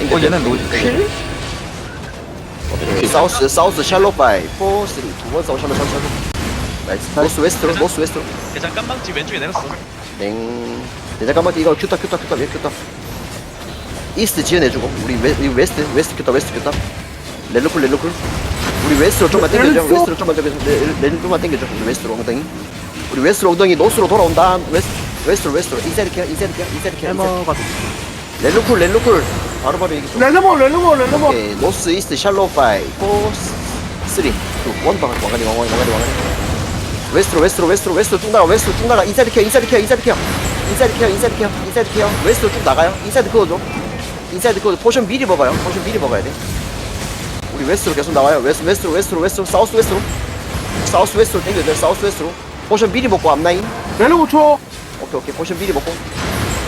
어 얘는 킬? 오케이. 사우스 사우스 샬로 바이 4 3 2 1 사우스 샬로 샬로 샬로 나이스. 노스 웨스트로 노스 웨스트로. 대장 깜방지 왼쪽에 내렸어. 땡. 네, 잠깐만 이거 큐타 큐타 큐타 얘 큐타 이스트 지어내주고 우리 웨, 우리 웨스트 웨스트 큐타 웨스트 큐타 렐루쿨 렐루쿨. 우리 웨스트로 좀만 렐루쿨? 웨스트로 좀만 좀만 당겨줘 우리 웨스트로 엉덩이. 우리 웨스트로 엉덩이 노스로 돌아온다. 웨스트 웨스트로 웨스트로. 인사이드 케어 인사이드 케어 인사이드 케어 렐루쿨 렐루쿨 바로바로 얘기 좀 렐레몬 렐레몬 렐레몬 오케이 노스 이스트 샬로 파이 4 3 2 1 방울 왕가리 왕가리 왕가리 왕가리 웨스트로 웨스트로 웨스트로 웨스트로 쭉 나가 웨스트로 쭉 나가. 인사이드 케어 인사이드 케어 인사이드 케어. 인사이드 케어 인사이드 케어 인사이드 케어. 웨스트로 쭉 나가요. 인사이드 그어줘. 인사이드 그어줘. 포션 미리 먹어요. 포션 미리 먹어야 돼. 우리 웨스트로 계속 나와요. 웨스트 웨스트로 웨스트로 웨스트로. 사우스 웨스트로. 사우스 웨스트로 땡겨야 돼. 사우스 웨스트로. 포션 미리 먹고 앞라인. 렐레몬 초 오케이 오케이. 포션 미리 먹고.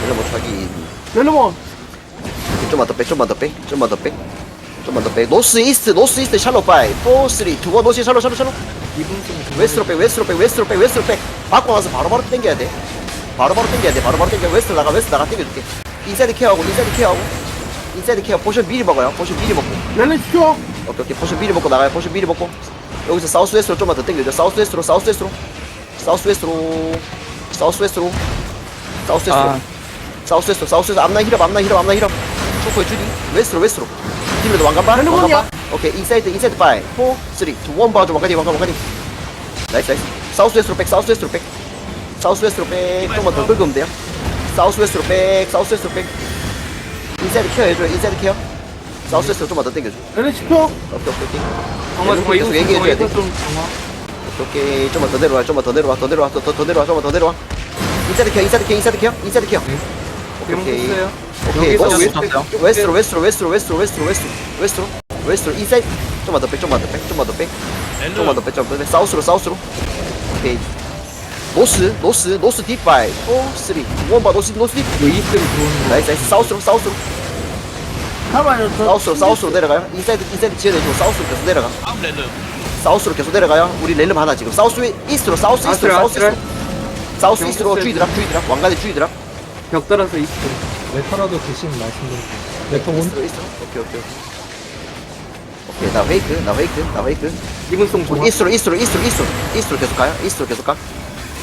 뭐 자기. 렐레몬 좀만 더 빼, 좀만 더 빼, 좀만 더 빼, 좀만 더 빼. 노스 이스트, 노스 이스트 샬로 파이, 4, 3, 2, 1, 노스 샬로 샬로 샬로. 웨스트로 빼, 웨스트로 빼, 웨스트로 빼, 웨스트로 빼. 받고 나서 바로바로 당겨야 돼. 바로바로 당겨야 돼. 바로바로 당겨. 웨스트 나가, 웨스트 나가 당겨줄게. 인사이드 케어하고, 인사이드 케어하고. 인사이드 케어 포션 미리 먹어요. 포션 미리 먹고. 렐레 초 오케이, 오케이. 포션 미리 먹고 나가요. 포션 미리 먹고. 여기서 사우스 웨스트로 좀만 더 당겨줘. 사우스 웨스트로, 사우스 웨스트로. 사우스 웨스트로. 사우스 웨스트로. 사우스 웨스트로. 아 사우스 웨스트 사우스 웨스트 앞나 힐업 앞나 힐업 앞나 힐업 초코의 주디 웨스트로 웨스트로 힐러도 왕관바 헬로몬이야. 왕관바 오케이 인사이드 인사이드 파이 4 3 2 1 봐줘 왕관이 왕관 왕관이 나이스 나이스 사우스 웨스트로 백 사우스 웨스트로 백 사우스 웨스트로 백 좀만 더 긁으면 돼요 사우스 웨스트로 백 사우스 웨스트로 백 인사이드 케어 해줘요 인사이드 케어 사우스 웨스트로 좀만 더 당겨줘 렐레 초 오케이 오케이 오케이 정말 정말 이거 얘기해줘야 돼 오케이 좀만 더 내려와 좀만 더 내려와 더 내려와 더, 더, 더 내려와 좀만 더 내려와 인사이드 케어 인사이드 케어 인사이드 케어 인사이드 케어 오케이 오케이. 됐어요? 오케이 여기서 웨스트 웨스트로 웨스트로 웨스트로 웨스트로 웨스트로 웨스트로 웨스트로 웨스트로. 인사이드 좀만 더빼 좀만 더빼 좀만 더빼 좀만 더빼 좀만 더빼 사우스로 사우스로. 오케이. 노스 노스 노스 딥바이 4 3 2 1봐 노스 노스 딥. 이스트로 들어오는 나이스 나이스. 사우스로 사우스로. 가만히 사우스로 사우스로 내려가요. 인사이드 인사이드 지어내주고 사우스로 계속 내려가. 다음 렐름. 사우스로 계속 내려가요. 우리 렐름 하나 지금. 사우스 웨- 이스트로 사우스 이스트로 아스트라, 사우스 이스트로. 사우스 이스트로 주의드랍 주의드랍. 왕관에 주의드랍 벽 따라서 이스트로 레터라도 대신 말씀드릴게요. 레터 온 이스트로 이스트로 오케이 오케이 오케이. 오케이 나 페이크 나 페이크 나 페이크. 이분송 좋아. 우리 이스트로 이스트로 이스트로 이스트로. 이스트로 계속 가요? 이스트로 계속 가?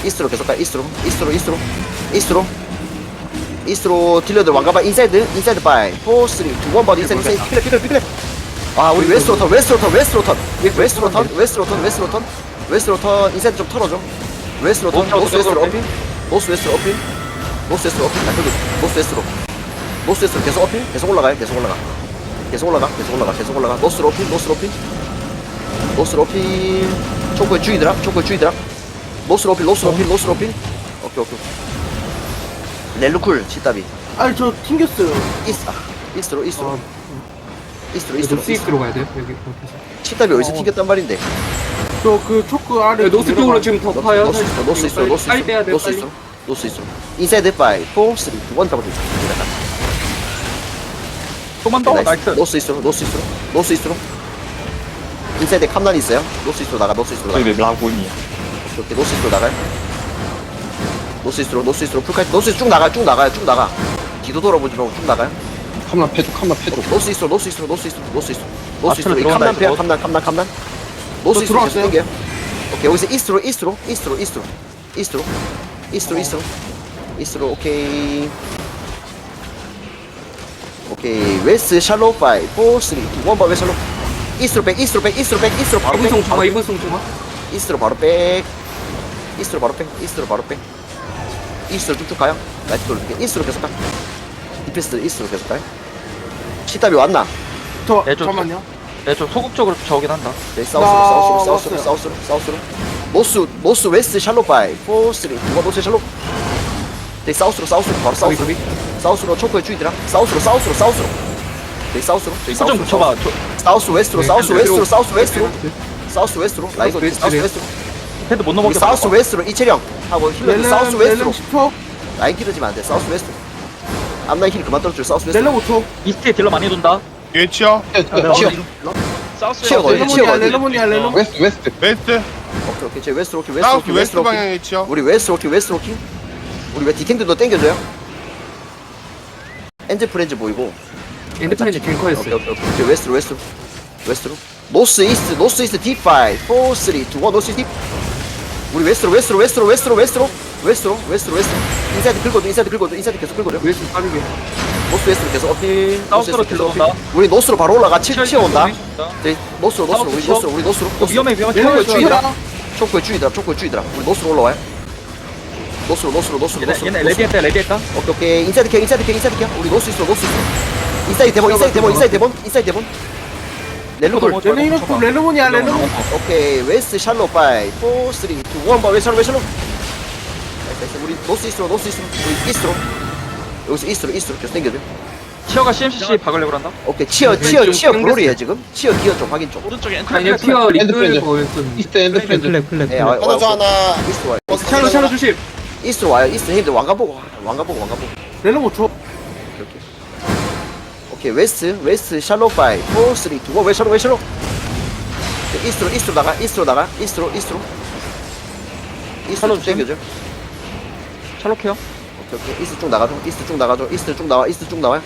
이스트로 계속 가? 이스트로 이스트로 이스트로. 이스트로. 이스트로 딜러들 왕가바 인사이드 인사이드 바이. 4 3 2 1 버디 인사이드 인사이드. 피클레 피클레 피클레 아 우리 웨스트로 턴 웨스트로 턴 웨스트로 턴. 웨스트로 턴 웨스트로 턴 웨스트로 턴. 웨스트로 턴 인사이드 좀 털어줘. 웨스트로 턴 노스 웨스트로 어필. 노스 웨스트로 어필 노스 웨스트로 어필? 나 그래도 노스 웨스트로. 노스 웨스트로 계속 어필? 계속 올라가요? 계속 올라가. 계속 올라가? 계속 올라가? 계속 올라가? 노스로 어필? 노스로 어필? 노스로 어필. 초코의 주의드라? 초코의 주의드라? 노스로 어필 노스로 어필 노스로 어필? 오케이 오케이 렐루쿨 치따비. 아니 저 튕겼어요. 이스 아, 이스트로 어, 이스트로 이스트로 노스 이스트로. 가야 돼요? 여기 치따비 어디서 튕겼단 말인데? 저 그 초크 아래 노스 쪽으로 지금 더 파요. 노스 이스트로 노스 돼요 노스 빨리 이스트로 노스 이스트로 인사이드 바이 4 3 2 1 잡아줘 좀만 더 나이스 노스 이스트로 노스 이스트로 노스 이스트로 인사이드에 캄난 있어요 노스 이스트로 나가 노스 이스트로 나가 저기 라군이야 오케이 노스 이스트로 나가요 노스 이스트로 노스 이스트로 풀카이트 노스 이스트로 쭉 나가요 쭉 나가요 쭉 나가 뒤도 돌아보지 말고 쭉 나가요 캄만 패줘, 캄만 패줘. 노스 이스트로 노스 이스트로 노스 이스트로 노스 이스트로 노스 앞으로 이 캄난 패야. 캄난 캄난 캄난 노스 저 이스트로 계속. 당겨요 오케이 여기서 이스트로 이스트로 이스트로 이스트로 이스트로 이스트로 이스트로. 이스트로 오케이. 오케이. 웨스트 샬로 파이 4 3 2 1바 웨스트 샬로 이스트로 백 이스트로 백 이스트로 백 이스트로 바로 백 이분송 바로 이분송 좋아 이스트로 바로 백. 이스트로 바로 백 이스트로 바로 백. 이스트로 쭉쭉 가요. 나이스 돌릴게. 이스트로 계속 가. 디펜스 이스트로 계속 가요. 시탑이 왔나? 저 네, 좀- 잠깐만요. 내좀 소극적으로 저긴 한다. 네 사우스로 나 사우스로 사우스로 왔어요. 사우스로 사우스로 노스 노스 웨스트 샬로 바이 4 3 누가 노스 샬로 네 사우스로 사우스로 바로 사우스로 사우스로 초코에 주의드라 사우스로 사우스로 사우스로 네 사우스로 좀 사우스로 붙여봐 저, 사우스 웨스트로 네, 사우스 네, 웨스트로 네. 사우스 웨스트로 사우스 웨스트로 나 이거 웨스트, 사우스 네. 웨스트로 헤드 못 넘어게 사우스 웨스트로 이채령 하고 힐러 사우스 웨스트로 렐렘 10초 라인 길어지면 안돼 사우스 웨스트 앞라인 힐 그만 떨어져 사우스 웨스트 렐렘 5초 이스트에 딜러 많이 돈다 예, 치어. 치어 치어? 치어 렐레몬이야 어디? 렐레몬이야 렐레몬 웨스트, 웨스트. 웨스트. 오케이 오케이. 제 웨스트 로키 웨스트 사우스 로키 웨스트 웨스트 로키. 방향에 치어. 우리 웨스트 로키 웨스트 로키? 우리 왜 디탱들도 땡겨줘요? 엔드 프렌즈 보이고. 엔드파인이 갱커 오케이. 오케이 오케이. 오케이 웨스트로 웨스트로. 웨스트로. 노스 이스트 노스 이스트 D5 4 3 2 1 노스 이스트 우리 웨스트로 웨스트로 웨스트로 웨스트로 웨스트로 웨스트로 웨스트로 웨스트로. 인사이드 긁어줘 인사이드 긁어줘 인사이드 계속 긁어줘. 웨스 빠르게. 노스 웨스트로 계속 어필 노스 사우스로 웨스트로 계속 딜러 어필. 온다. 우리 노스로 바로 올라가 치 치어온다. 네, 노스로 노스로 우리 사우스 노스로 우리 노스로 어, 위험해 위험해. 얘네 초코에 주의다. 주의다 초코에 주의더라 초코에 주의더라. 우리 노스로 올라와요. 노스로 노스로 노스로 얘네 노스로 얘네 노스로. 레디했다 레디했다. 오케이 오케이. 인사이드 켜 인사이드 켜 인사이드 켜 우리 노스 있어 노스 있어. 인사이드 대본 인사이드 대본 인사이드 대본 인사이드 대본. 렐로볼. 이렇고 레르몬이야 레르몬 오케이 웨스트 샬로 파이 4 3 2 1 봐. 웨스트 샬로 웨스트 샬로 나이스, 나이스. 우리 노스 이스트로 노스 이스트로 우리 이스트로 여기서 이스트로 이스트로 계속 당겨줘 치어가 CMCC 박으려고 한다? 오케이 치어 네, 치어 좀 치어. 블로리야 지금. 치어 기어 쪽 확인 쪽. 오른쪽에 엔터 아니 피어 리플 거였던. 이스트 엔드 프렌즈. 플렉 플렉 네, 와- 하나 줘 와- 하나 이스트 와요 샬로 샬로 주심. 이스트로 와요 이스트 형님들 왕관 보고 와. 왕관 보고 왕관 보고. 레르몬 줘. 오케이 오케이 웨스트 웨스트 샬로 파이 4 3 2 1 웨스트 샬로 웨스트 샬로 오케이, 이스트로 이스트로 나가 이스트로 나가 이스트로 이스트로. 이스트로 쭉 당겨줘. 샬롯해요 오케이 오케이. 이스트 쭉 나가줘. 이스트 쭉 나가줘. 이스트 쭉 나와. 이스트 쭉 나와요.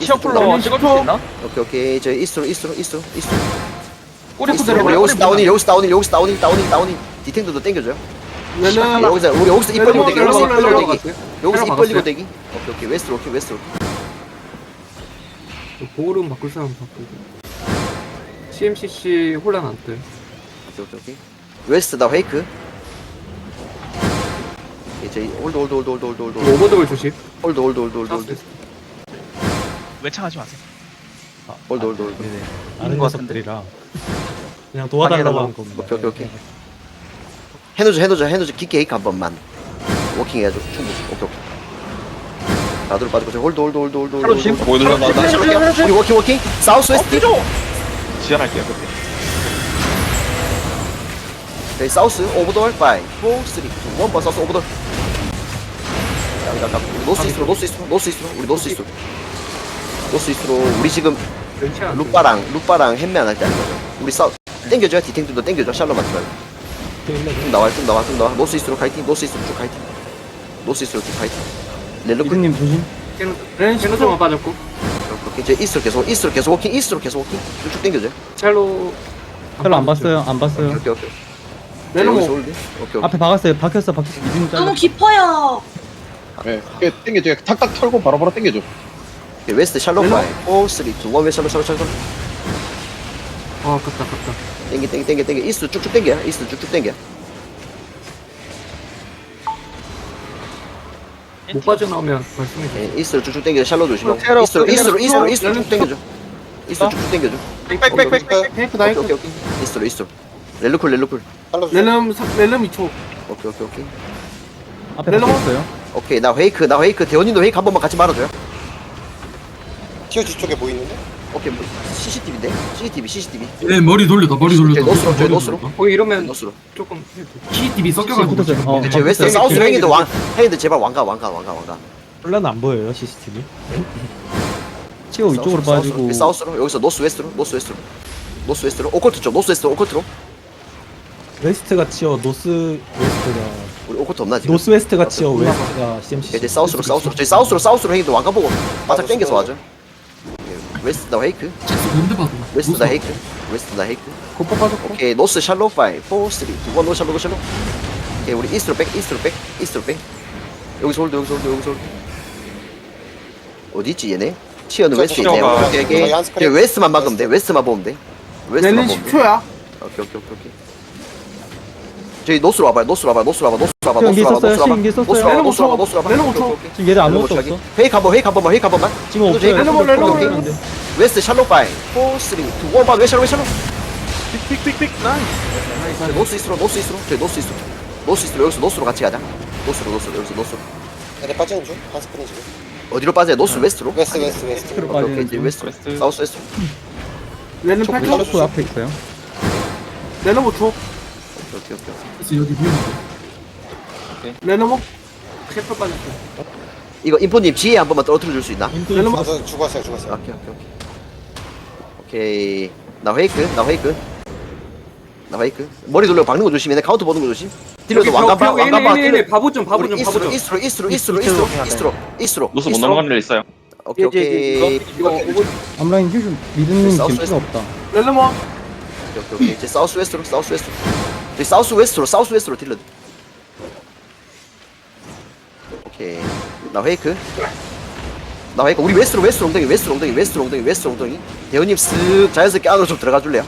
치어 풀러 찍어줄 수 있나? 오케이 오케이. 저 이스트로 이스트로 이스트로 이스트로. 꼬리 푸드로 우리 여기서 다운이 여기서 다운이 여기서 다운이 다운이 다운이 디탱도도 당겨줘요. 얘는 여기서 우리 여기서 입 벌리고 대기 여기서 입 벌리고 대기. 여기서 입 벌리고 대기. 오케이 오케이. 웨스트로 오케이 웨스트로. 보호름 바꿀 사람 바꾸고. CMCC 혼란 안 떠요. 오케이 오케이 오케이. 웨스트 나 페이크 이제 홀드 홀드 홀드 홀드 홀드 홀드 오버더블 조심. 홀드 홀드 사우스 홀드 웨스트. 외창하지 마세요 홀드 홀드 홀드 네네. 아는 것 같은데. 녀석들이라 그냥 도와달라고. 한 겁니다. 오케이 오케이 오케이 해노즈 해노즈 해노즈 깊게 에이크 한 번만 워킹 해야죠 충분히 오케이 오케이 나도로 빠지고 저 홀드 홀드 홀드 홀드 홀드 샬롯 조심 홀드. 뭐 눌러 나왔다 우리 워킹 워킹 사우스 웨스트 지연할게요 네, 사우스 오버돌 5 4 3 2 1번 사우스 오버돌 여기다 우리 노스 이스트로 노스 이스트로 노스 이스트로 우리 노스 이스트로 노스 이스트로 우리 지금. 루빠랑 루빠랑 햄맨 할때 거죠 우리 싸우 땡겨줘야 디탱들도 땡겨줘 맞지 말고 좀 나와 좀 나와 좀 나와 노스 이스트로 카이팅 노스 이스트로 쭉 카이팅 노스 이스트로 쭉 카이팅 렐로크 이드님 조심. 캐노저만 빠졌고. 이제 이스트로 계속 이스트로 계속 워킹 이스트로 계속 워킹 쭉쭉 땡겨줘 샬로. 별로 안 봤어요. 안 봤어요. 오케이 오케이 홀드 오케이 오케이 앞에 박았어요. 박혔어. 박혔어. 너무. 깊어요. 네. 땡겨줘. 탁탁 털고 바로바로 땡겨줘. 오케이, 웨스트 샬롯 렐로? 5 4 3 2 1 웨스트 샬롯 샬롯 샬롯 아 아깝다 아깝다. 땡겨 땡겨 땡겨 땡겨. 이스트 쭉쭉 땡겨 이스트 쭉쭉 땡겨. 못 빠져나오면 말씀해 주세요. 예, 이스트로 쭉쭉 땡겨 샬롯 조심하고. 테러, 이스트로 테러, 이스트로 이스트로 테러, 이스트로 쭉 테러. 땡겨줘. 이스트로 쭉쭉 땡겨줘. 빽빽빽빽 페이크 오케이 나이크 오케이 오케이. 이스트로 이스트로. 렐루쿨 렐루쿨. 레름 레름 2초. 오케이 오케이 오케이 앞에 렐로? 박혔어요. 오케이 나 회이크 나 회이크. 대원님도 회이크 한 번만 같이 말아줘요. 티어 뒤쪽에 뭐 있는데? 오케이 뭐 CCTV인데? CCTV CCTV 네 머리 돌렸다 머리 돌렸다. 저희 노스로 저희 노스로. 거기 이러면 노스로. 조금. CCTV 섞여가지고 붙었어요. 어, 제 웨스트 어, 사우스 네, 네, 왕 행인데 제발 왕가 왕가 왕가 왕가. 혼란 안 보여요. CCTV. 치고 이쪽으로 사우스로, 빠지고. 사우스로, 여기서 노스 웨스트로? 노스 웨스트로? 노스 웨스트로? 오컬트 쪽 노스 웨스트로? 오컬트로? 웨스트가 치어 노스 웨스트가 우리 오컬트 없나 지금? 노스 웨스트가 치어 웨스트가 CMC. 이제 사우스로 사우스로 저희 사우스로 사우스로 행인데 왕가 보고 바짝 땡겨서 와줘. 예, 웨스트 나 헤이크. 뭔데 봐도. 웨스트 나 헤이크. 웨스트 나 헤이크. 곧빠 빠졌고. 오케이 노스 샬로 5 4 3 2 1노 샬로 노 샬로. 오케이 우리 이스트로 백 이스트로 백 이스트로 백. 여기서 홀드 여기서 홀드 여기서 홀드. 어디 있지 얘네? 치어는 저, 웨스트 저, 있네. 저, 오케이 저, 오케이. 웨스트만 막으면 돼. 웨스트만 보면 돼. 웨스트만 보면 돼. 10초야? 오케이 오케이 오케이 오케이 저희 노스로 와봐요. 노스로 와봐. 노스로 와봐. 노스로 와봐. 노스로 와봐. 썼어요, 노스로 와봐. 시험기 썼어요. 노스로 와봐. 노스로 와봐 노스로 와봐. 레노 오케이, 쳐. 오케이, 오케이. 지금 얘들 아무것도 레노 없어. 회익 한번 회익 한 번만 회익 한 번만. 지금 없어요. 레노, 레노, 레노, 폴로 레노. 안 돼. 웨스트 샬로 5 4 3 2 1 봐, 웨샬로 웨샬로 픽픽픽픽 나이스. 노스 이스트로 노스 이스트로. 저희 노스 이스트로. 노스 이스트로 여기서 노스로 같이 가자. 노스로 노스로 여기서 노스로. 얘네 빠지는 중? 한 스프린 지금? 어디로 빠져요? 노스 웨스트로? 웨스트 웨스트 웨스트. 오케이 오케이. 이제 중. 웨스트. 웨스트. 사우스 웨스트. 레는 8초 그 앞에 있어요. 레는 5초 오케이 오케이 오케이. 그래서 여기 레는 5 셰프 빠졌어. 이거 인포님 지혜 한 번만 떨어뜨려 줄 수 있나? 5 아, 저 죽었어요 죽었어요. 오케이 오케이 오케이. 오케이. 나 회이크 나 회이크. 나 회이크. 머리 돌려 박는 거 조심해 내 카운터 보는 거 조심. 딜러도 왕관 봐 왕관 봐 딜러. 바보 좀 바보 좀 우리 바보 이스트로 좀. 이스트로 이스트로 이스트로 이스트로 이스트로. 이스트로 노스 못 이스트로. 넘어가는 일 있어요? 오케이 오케이. 이거 오고 암라인 힐좀 미드님 사우스 지금 필요 없다. 오케이 오케이 오케이. 이제 사우스 웨스트로 사우스 웨스트로 저희 사우스 웨스트로 사우스 웨스트로 딜러 오케이. 나 페이크. 나 페이크. 우리 웨스트로 웨스트로 엉덩이 웨스트로 엉덩이 웨스트로 엉덩이 웨스트로 엉덩이. 대현님 쓱 자연스럽게 안으로 좀 들어가 줄래요?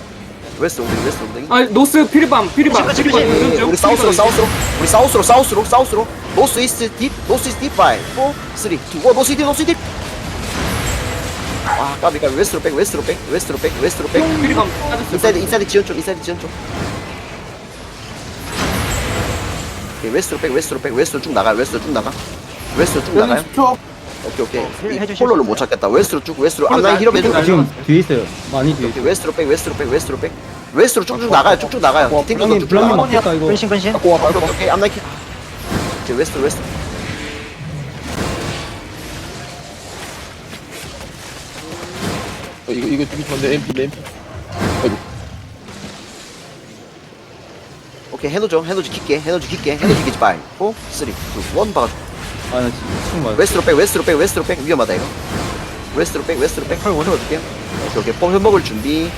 웨스트로 엉덩이 웨스트로 엉덩이. 아 노스 피리밤 피리밤. 피리밤 우리 사우스로 사우스로. 우리 사우스로 사우스로 사우스로. 노스 이스트 딥 노스 이스트 딥 파이. 4 3 2 1 노스 이스트 노스 이스트 아 까비 까비. 웨스트로 백 웨스트로 백 웨스트로 백 웨스트로 백. 피리밤. 인사이드 인사이드 지연 쪽 인사이드 지연 쪽 오케이 웨스트로 백 웨스트로 백 웨스트로 쭉 나가요 웨스트로 쭉 나가. 웨스트로 쭉 나가요. 렐레 10초 오케이 오케이. 이 폴로를 못 찾겠다. 웨스트로 쭉 웨스트로. 앞라인 힐업 해줘 아, 지금 뒤에 있어요. 많이 뒤에 오케이 웨스트로 백 웨스트로 백 웨스트로 백. 웨스트로 쭉쭉 나가요. 쭉쭉 나가요. 팅도 블랑님 쭉쭉 블랑님 나가. 맞겠다 이거. 근신 근신. 오케이 오케이 오케이. 앞라인 힐 오케이 웨스트로 웨스트 어, 이거 이거 되게 좋은데 MP MP. 오케이 해노죠 해노지 킬게 해노지 킬게 해노지 킬게 바이 4 3 2 1 박아줘 아나 지금 맞아 웨스트로 백 웨스트로 백 웨스트로 백. 위험하다 이거. 웨스트로 백 웨스트로 백헐 원을 어떻게요. 오케이 오케이. 뽕 먹을 준비.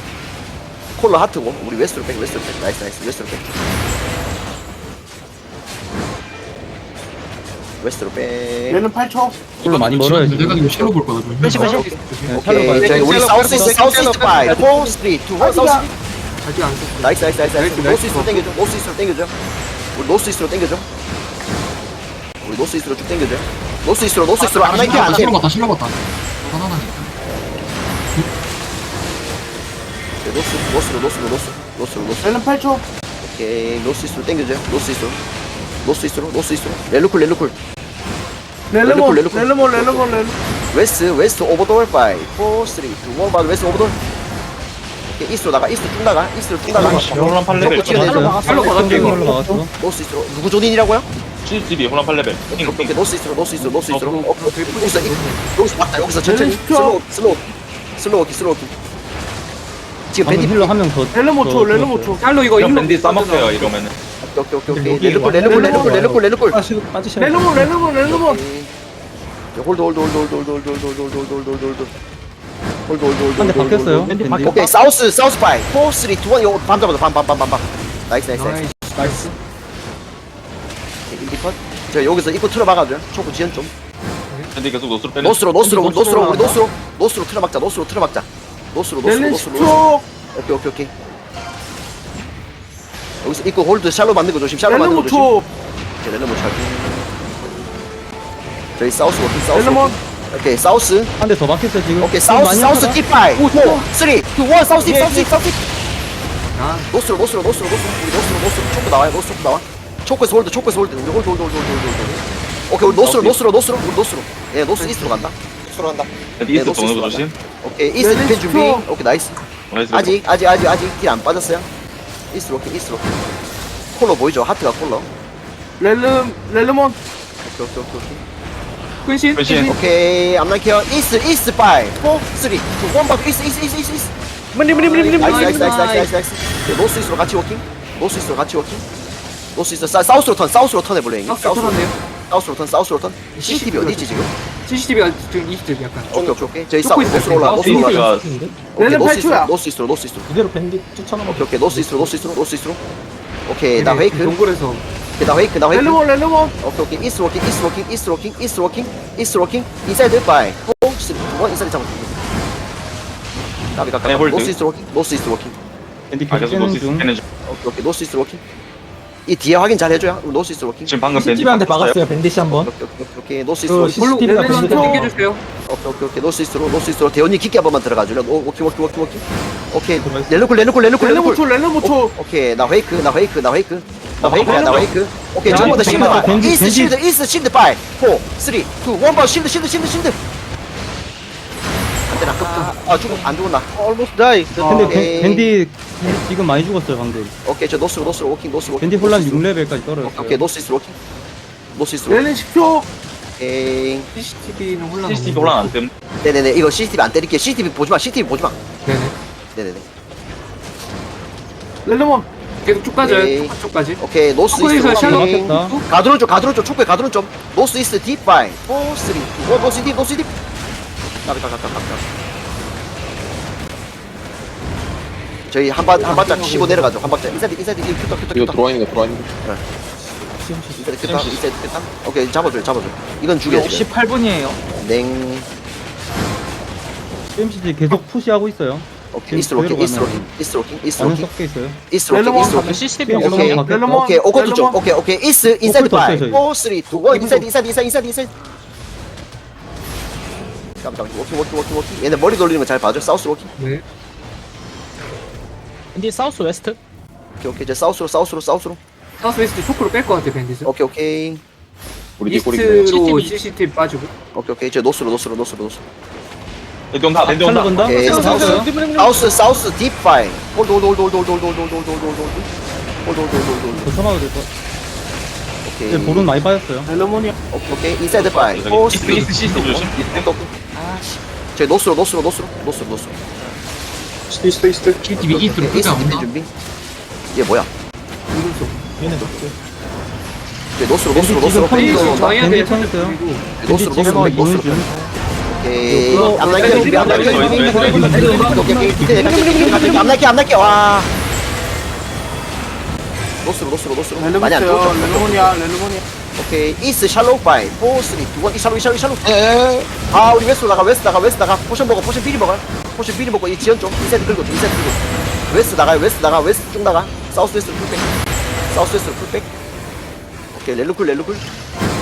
콜러 하트고. 우리 웨스트로 백 웨스트로 백. 나이스 나이스. 웨스트로 백. 웨스트로 백. 렐레 8초. 콜로 많이 멀어요 내가 지금 이거 샬로 볼 거다 근신 근신. 네, 샬로 오케이 저희 우리 사우스 이스트 사우스 이스트 바이 4 3 2 1 사우스 아직 안 썼어 나이스 나이스 나이스 나이스. 나이스, 노스 이스트로 땡겨줘 노스 이스트로 땡겨줘. 우리 노스 이스트로 땡겨줘. 우리 노스 이스트로 쭉 땡겨줘. 노스 이스트로 노스 이스트로. 안 나이게 안돼 샬로 봤다 샬로 봤다. 바나나 노스 노스로 노스로 노스. 노스로 노스 렐레 8초. 오케이 노스 이스트로 땡겨줘요 노스 이스트로. 노스 이스트로 노스 이스트로. 렐루쿨 렐루쿨. 렐레몬 렐레몬, 렐레몬 렐레몬 렐레 웨스트 웨스트 오버돌 바이 4 3 2 1 바로 웨스트 오버돌 오케이 이스트로 나가 나가 이스트로 쭉 나가 혼란 8레벨. 조금 튀어내줘 샬로 받았게 이거 샬로 나갔어 노스 이스트로 누구 존인이라고요? 72 혼란 8레벨. 오케이 노스 이스트로 노스 이스트로 노스 이스트로 어, 오케이 여기서 이- 여기서 천천히. 슬로우 슬로우 슬로우 키 슬로우 키 지금 방금 밴디 힐러 한 명더 렐레 5초 렐레 5초 샬로 이거 형 힐러 밴디 싸먹어요 이러면은. 오케이 오케이 오케이 여기 렐루쿨 렐루쿨 렐루쿨 렐루쿨 렐루쿨 빠지 빠지셔야 렐레몬 렐레몬 렐레몬 오케이. 자, 홀드 홀드 홀드 홀드 홀드 홀드 홀드 홀드 홀드 홀드 홀드 홀드 홀드 홀드 홀드 한대 밴디 홀드. 오케이 사우스 사우스 파이. 4 3 2 1 이거 밤 잡아줘 밤밤밤밤 밤 나이스 나이스 나이스. 나이스. 오케이, 인디 컷. 제가 여기서 입구 틀어 막아줘요 초크 지연 좀. 근데 계속 노스로 빼는. 노스로 노스로 우리 노스로 우리. 노스로. 노스로 틀어 막자 노스로 틀어 막자. 노스로 노스로 노스로 10초 오케이 오케이 오케이. 여기서 입구 홀드 샬로 만든 거 조심 샬로 만든 거 조심. 5초 오케이, 렐레몬 잘 저희 사우스 워킹 사우스 렐레몬 워킹. 오케이 사우스 한 대 더 박혔어요 지금. 오케이 사우스 사우스. 딥파이 4 3 2 1 사우스 딥 사우스 딥 사우스 딥 아. 노스로 노스로 노스로 노스로 우리 노스로 노스로. 초크 나와요 노스 초크 나와. 초크에서 홀드 초크에서 홀드. 우리 홀드 홀드 홀드 홀드 홀드. 홀드 오케이 우리 노스로 노스로 노스로 우리 노스로. 예 노스 이스트로 간다. 한다. 이스트 노스 도는 이스트로 거 조심. 오케이 이스트 네, 디펜 준비. 네, 오케이 나이스 나이스. 아직 아직 아직 아직 딜안 빠졌어요. 이스트로 오케이 이스트로. 콜러 보이죠? 하트가 렐레 렐레몬. 오케이 오케이 오케이 오케이 근신 근신. 오케이 I'm not here 이스트 이스트 파이 4 3 2 1 바로 이스트 이스트 이스트 이스트 이스트 머리 머리 머리 머리 나이스 나이스 나이스 나이스 나이스 나이스 오케이, 노스 이스트로 같이 워킹 노스 이스트로 같이 워킹 노스 이스트 사, 사우스로 턴 사우스로 턴 해볼래 형님? 사우스로 턴 해요? 사우스로 턴 사우스로 턴 CCTV 어디지 지금? CCTV가 지금 20대 약간. 오케이 오케이 오케이. 저희 쫓고 사우스 있어요. 노스로 올라 노스로 올라 가 오케이 렐레 노스 이스트로 8초야. 노스 이스트로 노스 이스트로 그대로 밴디 쫓아넘어. 오케이 오케이 노스 이스트로 노스 이스트로 노스 이스트로 오케이 나 페이크. 동굴에서 나 페이크 나 페이크 렐레몬 렐레몬 오케이 오케이 이스트 워킹 이스트 워킹 이스트 워킹 이스트 워킹 이스트 워킹 인사이드 바이 4 3 2 1 인사이드 잡아 까비 네, 홀드. 노스 이스트 워킹 노스 이스트 워킹 밴디 아 계속 노스 중 빼는 중. 오케이 오케이 노스 이스트 워킹 이 뒤에 확인 잘 해줘야 노스 이스트 워킹 지금 방금 CCTV한테 박았어요. 밴디씨 한번 오케이 오케이 오케이, 오케이 노스 이스트 그 워킹 볼로 CCTV 가 렐레몬 밴디 땡겨주세요 오케이 오케이 오케이 노스 이스트로 노스 이스트로 대원이 깊게 한 번만 들어가 줄래 오, 오케이 오케이 오케이 오케이 오케이 렐루쿨 렐루쿨 렐루쿨 렐루쿨 5초 렐레 5초 오케이 나 페이크 나 페이크 나 페이크 나 페이크야 나 페이크. 오케이 야, 전부 다 실드 바 밴디, 이스트 밴디. 실드 이스트 실드 바이 4 3 2 1 바로 실드 실드 실드 실드. 안돼 나? 급등 아 죽어. 안 죽었나? Almost die. 근데 오케이. 밴- 밴디 지금 많이 죽었어요 방금. 오케이 저 노스로 노스로 워킹 노스로 워킹. 밴디 혼란 노스 이스트로. 6레벨까지 떨어졌어요. 오케이 노스 이스트로 워킹. 노스 이스트로 렐레 10초 오케이. CCTV는 혼란 CCTV 혼란 안 뜸. 네네네. 이거 CCTV 안 때릴게 CCTV 보지마. CCTV 보지마. 네네. 네네네. 렐레몬 계속 쭉 가져요. 오케이. 쭉- 쭉까지. 오케이. 노스 초코에서 이스트 샬롯 워킹 막혔다. 가드론 쪽 가드론 쪽 초코에 가드론 쪽. 노스 이스트 딥 바이. 4 3 2 1 노스 딥 노스 딥. 까비 까비 까비 까비 저희 한발 한 발짝 치고 내려가죠. 한 발짝. 인사이드 인사이드 이 큐터 큐터 이거 큐터. 들어와 있는 거 들어와 있는 거 인사이드 큐터 인사이드 큐터. 오케이 잡아줘요 잡아줘요. 이건 죽여 지금 58분이에요. 냉 CMCG 계속 푸시하고 있어요. 오케이 이스트 로킹 이스트 로킹 이스트 로킹 이스트 안에 로킹 섞여 있어요. 이스트 로킹 이스트 로킹 시스템이 오케이. 오케이 렐로몬, 오케이 오코트 쪽 오케이 오케이 이스 인사이드 오코트 없어요, 4 3 2 1 인사이드 인사이드 인사이드 인사이드 인사이드 깜짝 워킹 워킹 워킹 워킹 얘네 머리 돌리는 거 잘 봐줘. 사우스 워킹 네. 인디 사우스 웨스트. 오케이 오케이. 이제 사우스로 사우스로 사우스로. 사우스 웨스트 초크로 뺄 것 같아 밴디스. 오케이 오케이. 우리 뒤 꼬리 이스트로 CCTV 빠지고. 오케이 오케이. 이제 노스로 노스로 노스로 노스로 밴드 온다 밴드 온다 건다. 오케이 사우스. 사우스 사우스 딥 파이 홀드 홀드 홀드 홀드 홀드 홀드 홀드 홀드 홀드 홀드 홀드 홀드 홀드 홀드 홀드 홀드 더 참아도 될 것. 오케이 이제 볼은 많이 빠졌어요. 렐로몬이야. 오케이 오케이 인사이드 파이 4 저기 3 이스트 이스트 시스템 조심 저희 노스로 노스로 노스로 노스로 노스로 이스트 이스트 CCTV 이스트로 오케이, 크게 안 준비 온다. 준비 얘 뭐야. 얘네 높게. 저희 노스로 노스로 지금 노스로. 정해야 밴디 돼. 쳐냈어요. 노스로 노스로 지금 노스로 이는 노스로 중. 밴디 준비 암날게 준비 오케이 암날게 와 노스로 노스로 노스로 많이 안 좋죠 렐로몬이야. 렐로몬이야. 오케이 이스 샬로우 파이 4 3 2 1 샬로우 샬로우 샬로우 에에에 아 우리 웨스트로 나가 웨스트 나가 웨스트 나가 포션 먹어 포션 비리 먹어 포션 비리 먹고 이 지연 좀 인사이드 끌고 인사이드 끌고 웨스트 나가요 웨스트 나가 웨스트 쭉 나가 사우스 웨스트 풀백 사우스 웨스트 풀백 오케이 렐루쿨 렐루쿨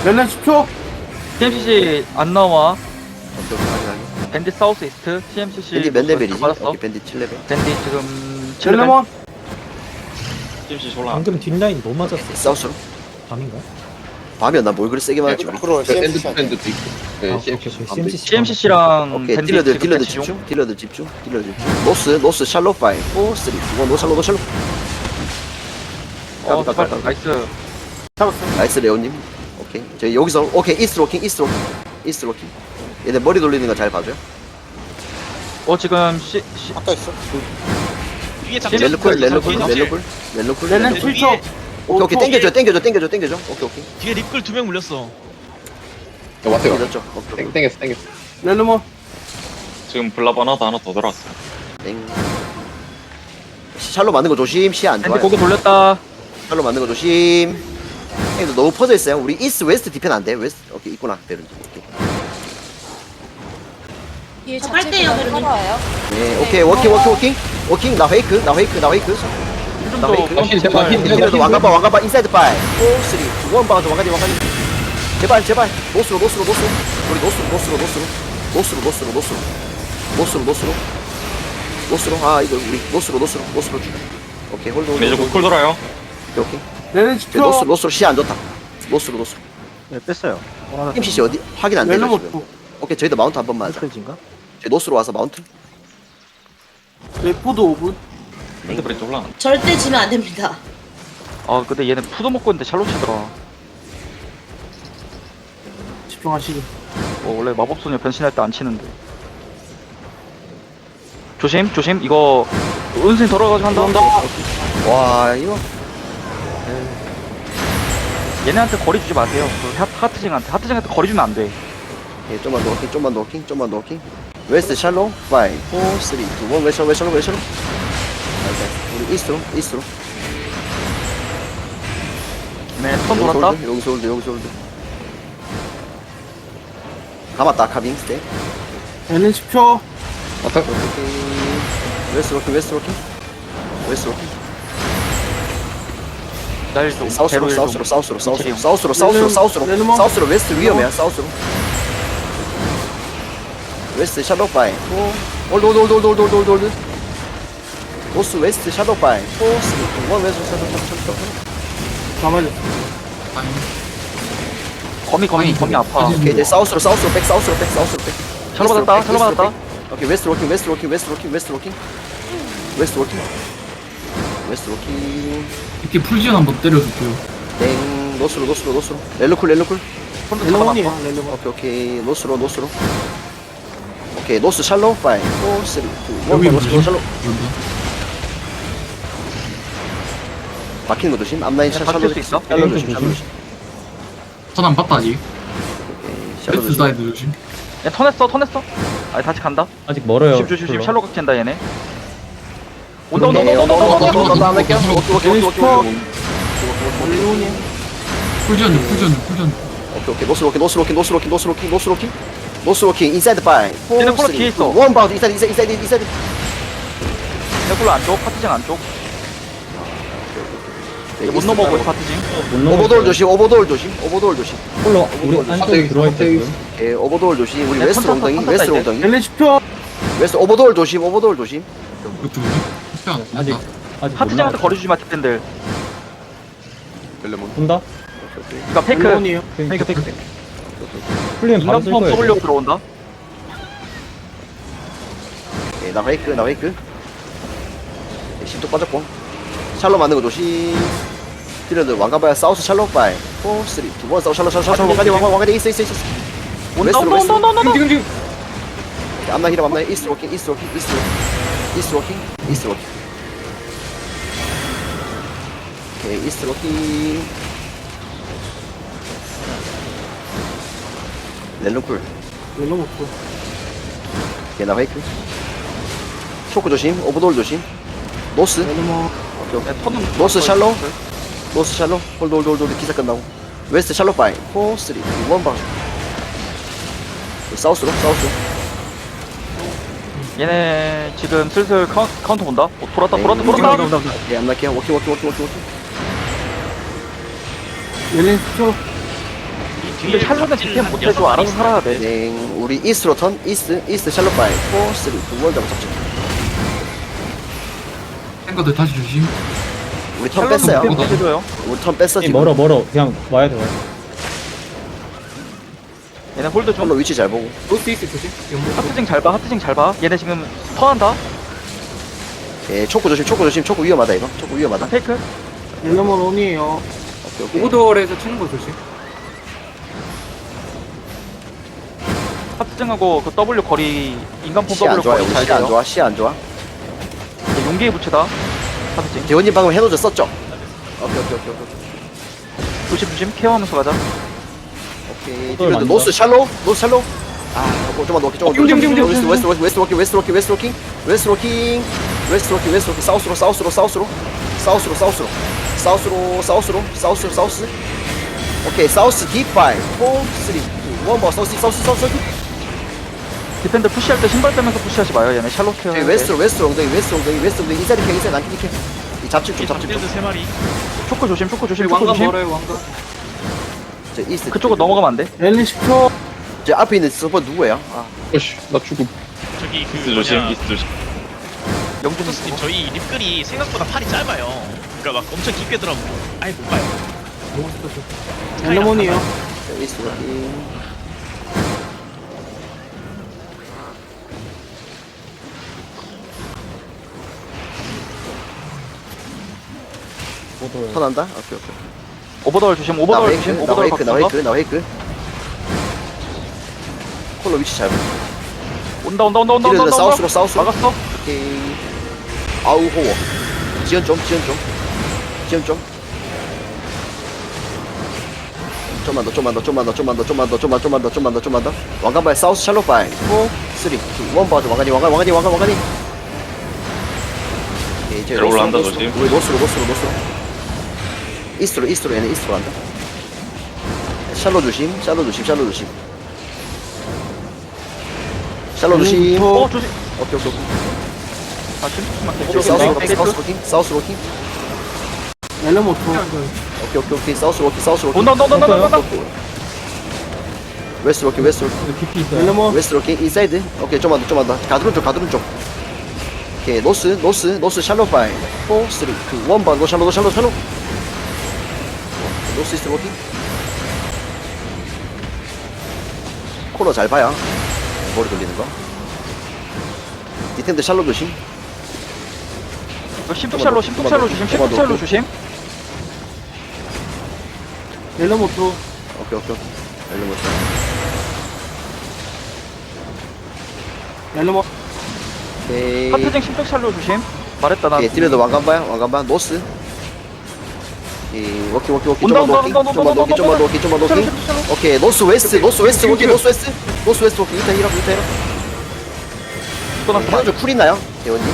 렐렌 10초. CMCC 안 나와. 오케이 오케이 확인 확인 밴디 사우스 이스트. CMCC. 밴디 몇 레벨이지? 받았어. 오케이 밴디 7레벨 밴디 지금 7레벨. 렐로몬. CMC 올라 방금 뒷라인 너무 맞았어. 사우스로 밤인가? 밤이었나 뭘 그리 세게 맞았지 우리 앞으로 밴드 CMC 안 돼. 밴드 도 있고 아, 네 오케이, CMC 오케이. 안 돼. CMCC. CMCC랑 오케이 밴디 딜러들 지금 딜러들 같이 용. 집중 딜러들 집중 딜러들 집중 노스 노스 샬로 파이 4 3 2 1 노샬로 노 샬로 어, 깜빡, 깜빡. 나이스. 나이스 레오님 오케이 저희 여기서 오케이 이스트 로킹 이스트 로킹 이스트 로킹 얘네 머리 돌리는 거 잘 봐줘요? 어 지금 C C 아까 있어. 위에 렐루쿨 렐루쿨 렐루쿨 렐루쿨. 렐루쿨 7초. 오케이 오케이. 땡겨줘 땡겨줘 땡겨줘 땡겨줘. 오케이 오케이. 뒤에 립글 두명 물렸어. 야 왔어요. 땡겨줬죠. 오케이 땡 오케이. 땡겼어 땡겼어. 렐로몬. 지금 블랍 하나도 하나 더 들어왔어. 땡. 샬로 만든 거 조심. 시야 안 좋아요. 고개 돌렸다. 샬로 만든 거 조심. 너무 퍼져 있어요. 우리 이스트 웨스트 디펜 안 돼. 웨스트 오케이 있구나. 베른 오케이 저 빨대요, 그러면. 네 오케이 워킹 워킹 워킹. 워킹 나 페이크 나 페이크 나 페이크. 나 페이크. 아, 힐 제발 힐 제발 힐러도 힐. 왕가봐 왕가봐 인사이드 파이 4 3 2 1 박아줘 왕가지 왕가지. 제발 제발. 노스로 노스로 노스로. 우리 노스로 노스로 노스로. 노스로 노스로 노스로. 노스로 노스로. 노스로. 아 이거 우리 노스로 노스로 노스로. 주 오케이 홀드 홀드 매주 홀드. 쿨 돌아요. 오케이 오케이. 렐렌 오케이, 노스로 10초. 노스로. 시야 안 좋다. 노스로 노스로. 네 뺐어요. MCC 어디? 확인 안 되죠 렐로몬. 지금. 오케이 저희도 마운트 한 번만 하자. 저 희 노스로 와서 마운트 레포드 5분. 밴드 브레이트 올라 절대 지면 안 됩니다. 아 근데 얘는 푸도 먹고 있는데 샬롯 치더라. 집중하시고. 어, 원래 마법소녀 변신할 때 안 치는데. 조심 조심 이거 은신 돌아가지고 한다. 와 이거 얘네한테 거리 주지 마세요. 그 하- 하트징한테 하트징한테 거리 주면 안 돼. 오케이 좀만 더 워킹 좀만 더 워킹 좀만 더 워킹 웨스트 샬로 5 4 3 2 1 웨스트 웨스트 웨스트 우리 이스트로 이스트로 얘네 턴 돌았다. 여기서 홀드 여기서 홀드 감았다 카빙 스테 렐렌 10초. 왔다 웨스트 로킹 웨스트 로킹 웨스트 로킹 날 좀. 사우스로 사우스로 좀. 사우스로 사우스로. 사우스로 사우스로 사우스로 렐름아. 사우스로 웨스트 위험해요 사우스로 웨스트 샬로 바이 홀드 홀드 홀드 홀드 노스 웨스트 샬로 바이 4 3 2 1 웨스트 다 맞았어. 아니, 거미 거미 거미 아파. 오케이 이제 사우스로 사우스로 백 사우스로 백 사우스로 백 샬로 받았다. 샬로 받았다. 오케이 웨스트 로킹 웨스트 로킹 웨스트 로킹 웨스트 로킹 웨스트 로킹 웨스트 로킹 이렇게 풀지연 한번 때려줄게요. 땡 노스로 노스로 노스로 렐루쿨 렐루쿨 렐로몬이야. 렐로몬. 오케이 오케이 노스로 노스로 오케이 노스 샬로 5 4 3 2 1 여기 노스로 뭐지? 샬로 이런다. 막히는 거 조심 앞라인 샬로 바뀔 수 있어? 샬로 조심 샬로 조심 선안 봤다, 아직. 오케이 샬로 레프트 조심 사이드 조심. 야 턴했어 턴했어. 아니 다시 간다 아직 멀어요. 조심 조심 조심 쿨러. 샬로 각진다 얘네 온다 온다 네, 온다 온다 온다 온다 온다 온다 안 할게요. 오케이 오케이 오케이 오케이 중 풀지언 중 풀지언 중 오케이 오케이 노스 로킹 노스 로킹 노스 로킹 노스 로킹 노스 로킹 노스 로킹 인사이드 바이 얘네 콜라 뒤에 있어. 원 바운드 인사이드 인사이드 인사이드 인사이드 내걸로 안쪽 파티징 안쪽. 이제 못 넘어오고 있어 파티징. 오버돌 조심 오버돌 조심 오버돌 조심. 콜러 우리 안쪽에 들어와 있거든. 예 오버돌 조심. 우리 네, 웨스트 컨트롤, 엉덩이 컨트롤 웨스트. 엉덩이. 렐레 10초 웨스트 오버돌 조심 오버돌 조심. 이것도 뭐지? 아직 다 아직 못 파티징한테 나왔어. 거리 주지 마 뒷밴들 본다. 이거 페이크. 렐레몬이에요. 페이크. 페이크 풀리면 바로 쓸 인간폼 거예요. W 들어온다. 예, 나 페이크 나 페이크. 예, 심도 빠졌고. 샬로 맞는 거 조심. 딜러들 왕가바야 사우스 샬로 바이. 4 3 2 1 사우스 샬로 샬로 샬로 왕가디 왕가디 왕가디 있어 있어 있어. 온다 온다 온다 온다 온다. 지금 지금. 암나 히라 암나 이스트 워킹 이스트 워킹 이스트 워킹 이스트 워킹 이스트 워킹 오케이 이스트 워킹 렐룬쿨. 렐레몬 오케이 나 페이크 초크 조심 오버돌 조심. 노스. 오케이 오케이. 네, 턴은 노스 샬로. 노스 샬로. 홀드 홀드 홀드 홀드 기사 끝나고. 웨스트 샬로 바이. 4 3 2 1방 사우스로 사우스로 얘네 지금 슬슬 카운, 카운터 온다? 어, 돌았다 네. 돌았다 돌았다. 예 암나케 워킹 워킹 워킹 워킹 워킹. 10초 근데 샬롯은 디템 못해줘 알아서 살아야 돼. 네 우리 이스트로 턴 이스트 이스트 샬로 바이 4 3 2 1 잡아 잡자. 탱커들 다시 조심. 우리 턴 샬롯은 뺐어요. 디템 못해줘요. 우리 턴 뺐어 이 지금 멀어 멀어. 그냥 와야 돼 와야 돼. 얘네 홀드 좀 홀로 위치 잘 보고. 노스 이스트 조심. 하트징 잘봐 하트징 잘봐. 얘네 지금 턴한다. 예 초코 조심 초코 조심. 초코 위험하다 이거. 초코 위험하다. 렐레몬 온이에요. 오케이 오케이. 오버돌에서 치는 거 조심 하트징하고 그 W 거리 인간폼 시안 W 좋아요 거리 잘 시안 돼요 좋아 시안 좋아 이제 용기의 부채다 하트징 대원님 방금 해노저 썼죠? 오케이 오케이 오케이 오케이 조심 조심 케어하면서 가자 오케이 많다. 노스 샬로 노스 샬로 아 어, 좀만 더 좀만 더 중, 중, 중, 웨스트 중, 웨스트 웨스트 웨스트 워킹 웨스트 워킹 웨스트 워킹 웨스트 워킹 웨스트 워킹 웨스트 워킹 사우스로 사우스로 사우스로 사우스로 사우스로 사우스로 사우스로 사우스로 사우스 오케이 사우스 딥 파이 4 3 2 1버 사우스 사우스 사우스 디펜더 푸시할 때 신발 빼면서 푸시하지 마요. 얘네 샬롯 케어 웨스트로 웨스트로 엉덩이 웨스트로 엉덩이 웨스트 엉덩이. 인사이드 캐 인사이드 안키니 캐이 잡집 좀 잡집 좀. 초코 조심 초코 조심 초코 조심. 왕관. 저 이스트 그쪽으로 넘어가면 안돼? 렐레 10초 저 앞에 있는 서버 누구예요? 아. 어씨 나 죽음. 저기 그 이스트 조심 뭐냐, 이스트 조심. 영준 토스님 저희 립글이 생각보다 팔이 짧아요. 그러니까 막 엄청 깊게 들어가면 아예 못 봐요. 렐레몬이에요. 자, 이스트 워킹 모두 턴한다? 오케이 오케이. 오버돌 조심 나 웨이크 조심 나 오버돌 웨이크 나 웨이크 나 웨이크. 콜로 위치 잘 봐. 온다 온다 온다 온다 온다 딜러들 온다. 사우스로 사우스로. 막았어. 오케이. 아우 호워 지연 좀 지연 좀. 지연 좀. 좀만 더 좀만 더 좀만 더 좀만 더 좀만 더 좀만 좀만 더 좀만 더 좀만 더. 왕관발 사우스 샬롯 바이. 4 3 2 1 봐줘. 왕관이 왕관 왕관이 왕관 왕관이. 오케이 이제 올라간다, 노스로, 조심. 우리 노스로 노스로 노스로 이스트로 이스트로 얘네 이스트로 간다. 샬롯 조심 샬롯 조심 샬롯 조심. 샬롯 조심. 어 조심. 오케이 오케이 오케이. 아 사우스 로킹 사우스 로킹 사우스 로킹. 렐레몬 5 오케이 오케이 오케이. 사우스 로킹 사우스 로킹. 온다 온다 온다 온다 온다. 웨스트 로킹 웨스트 로킹. 렐레몬 웨스트 로킹 인사이드. 오케이 좀만 더 좀만 더. 가드론 쪽 가드론 쪽. 오케이 노스 노스 노스 샬롯 바이. 4 3 2 1번. 노 샬롯 노 샬롯 샬롯 노스 이스트 로킹 코너 잘 봐야 머리 돌리는 거. 디템들 샬롯 조심. 이거 심뚝샬로 심뚝샬로 조심 심뚝샬로 조심. 2 오케이 오케이 거 렐레몬 오케이. 하트징 심뚝샬로 조심. 말했다 나 오케이 딜러도 왕관봐요 왕관봐 노스 이 워킹 워킹 워킹 온다, 좀만 더 온다, 온다, 좀만 더 온다, 워킹 좀만 더 워킹 좀만 더 샬로 워킹 샬로 샬로 오케이 노스 웨스트 노스 웨스트 워킹 노스 웨스트 노스 웨스트 유타 히라 유타 히라 도넛 좀 현주 쿨 있나요? 대원님?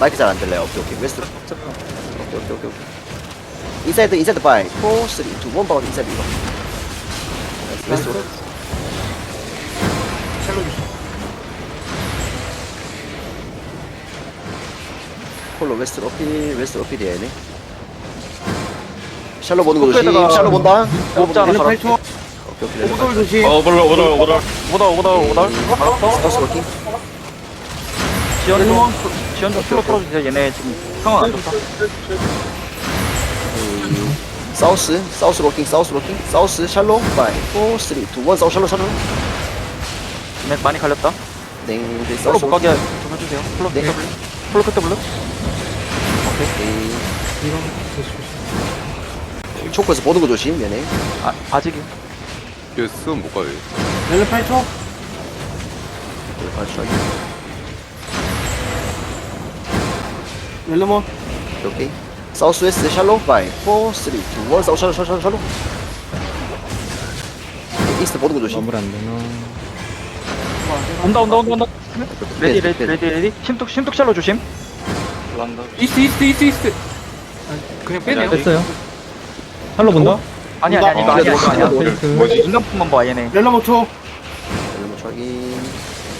마이크 잘 안 들려요. 오케이, 오케이. 웨스트로. 오케이, 오케이, 오케이, 오케이. 인사이드, 인사이드 바이. 4, 3, 2, 1 바운드 인사이드 이거. 나이스, 웨스트로. 폴로 웨스트로 어필, 웨스트로 어필이 얘네. 샬로 보는 거 조심. 샬로 본다. 저런 8초. 오케이, 오케이. 오돌 조심. 어, 오버돌, 오버돌, 오버돌. 오다 오다 오다 사우스 워킹. 지연 좀 지연 좀 풀로 풀어주세요 얘네 지금 상황 안 좋다 사우스, 사우스 로킹, 사우스 로킹, 사우스 샬로, 5, 4, 3, 2, 1, 사우스 샬로, 샬로. 얘네 많이 갈렸다 네, 네, 풀로 사우스 못 가게 좀 해주세요 풀로 네. 풀로 끝에 블루 오케이. 조심. 초코에서 보는 거 조심, 얘네. 아 아직이 쓰면 못 가요. 렐름 8초. 맞춰. 렐름 온. 오케이. 사우스 웨스트 샬로, 5, 4, 3, 2, 1, 사우스 샬로, 샬로, 샬로, 이스트 보는 거 조심. 마무리 안 되나? 온다 온다 온다 온다 레디 네, 레디 네. 레디 레디 심뚝 심뚝 샬로 조심. 이스트 이스트 이스트 이스트. 아, 그냥 빼네요. 뺐어요. 샬로 본다? 아니 아니 아니 이거 아니야 이거 아니야 페이크. 뭐지? 인간품만 봐 얘네 5초. 렐름 저기.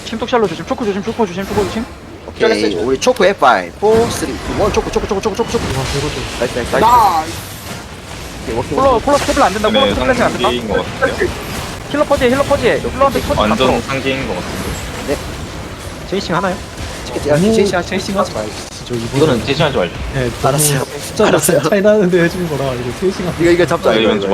심뚝 샬로 조심 초코 조심 초코 조심 초코 조심 오케이. 우리 초코에 5, 4, 3, 2, 1, 초코, 초코, 초코, 초코, 초코, 초코. 와, 이것도. 나이스, 나이스, 나이스. 나. 오케이, 워킹. 폴로 폴로 스텝을 안 된다 네, 스텝을 안 된다 상기인 것 같은데요. 힐러 퍼지해 힐러 퍼지해 힐러한테 터치 완전 상기인 것 같은데. 체이싱 하나요? 티켓, 야, 제이시 체이싱 하지 말고. 저 이거 이거는 제시하지 말죠. 네, 알았어요. 숫자가 알았어요. 차이 나는데 해준 거라 이거 체이싱 하지 이거, 이거 잡자. 아, 이거, 이거. 좀